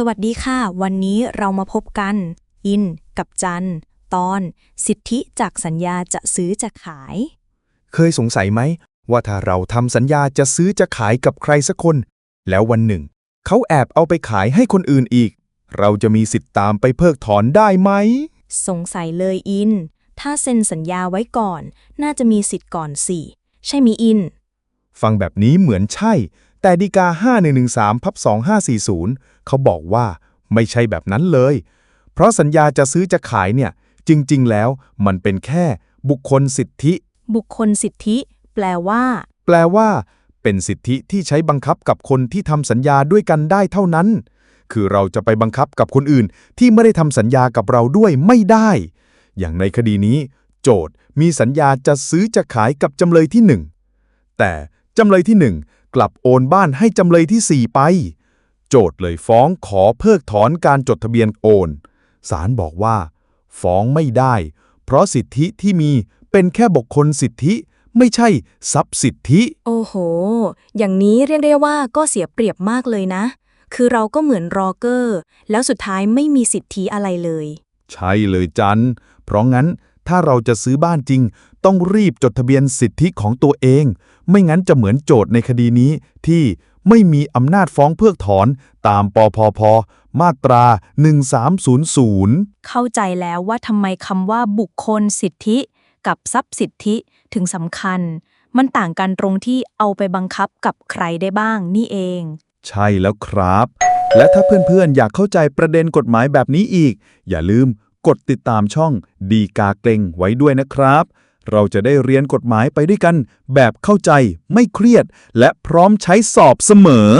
สวัสดีค่ะ วันนี้เรามาพบกัน อิน กับจัน ตอน สิทธิจากสัญญาจะซื้อจะขาย เคยสงสัยไหม ว่าถ้าเราทำสัญญาจะซื้อจะขายกับใครสักคน แล้ววันหนึ่ง เขาแอบเอาไปขายให้คนอื่นอีก เราจะมีสิทธิ์ตามไปเพิกถอนได้ไหม สงสัยเลยอิน ถ้าเซ็นสัญญาไว้ก่อน น่าจะมีสิทธิ์ก่อนสิ ใช่มีอิน ฟังแบบนี้เหมือนใช่ แต่ดีกา 5113พับ2540 เขาบอกว่าไม่ใช่แบบนั้นเลย เพราะสัญญาจะซื้อจะขายเนี่ย จริง ๆ แล้วมันเป็นแค่บุคคลสิทธิ บุคคลสิทธิ แปลว่า แปลว่า เป็นสิทธิที่ใช้บังคับกับคนที่ทำสัญญาด้วยกันได้เท่านั้น คือเราจะไปบังคับกับคนอื่น ที่ไม่ได้ทำสัญญากับเราด้วยไม่ได้ อย่างในคดีนี้ โจทย์มีสัญญาจะซื้อจะขายกับจำเลยที่หนึ่งแต่จำเลยที่หนึ่ง กลับโอนบ้านให้จำเลยที่สี่ไป โจทย์เลยฟ้องขอเพิกถอนการจดทะเบียนโอนศาลบอกว่า ฟ้องไม่ได้ เพราะสิทธิที่มีเป็นแค่บุคคลสิทธิไม่ใช่ทรัพย์สิทธิ โอ้โห อย่างนี้เรียกได้ว่าก็เสียเปรียบมากเลยนะ คือเราก็เหมือนรอเกอร์ แล้วสุดท้ายไม่มีสิทธิอะไรเลย ใช่เลยจัน เพราะงั้นถ้าเราจะซื้อบ้านจริง ต้องรีบจดทะเบียนสิทธิของตัวเอง ไม่งั้นจะเหมือนโจทย์ในคดีนี้ที่ไม่มีอำนาจฟ้องเพิกถอนตามปพพมาตรา 1300 เข้าใจแล้วว่าทำไมคำว่าบุคคลสิทธิ กับทรัพย์สิทธิถึงสำคัญ มันต่างกันตรงที่เอาไปบังคับกับใครได้บ้างนี่เอง ใช่แล้วครับ และถ้าเพื่อนๆ อยากเข้าใจประเด็นกฎหมายแบบนี้อีก อย่าลืมกดติดตามช่องดีกาเกรงไว้ด้วยนะครับ เราจะได้เรียนกฎหมายไปด้วยกัน แบบเข้าใจไม่เครียด และพร้อมใช้สอบเสมอ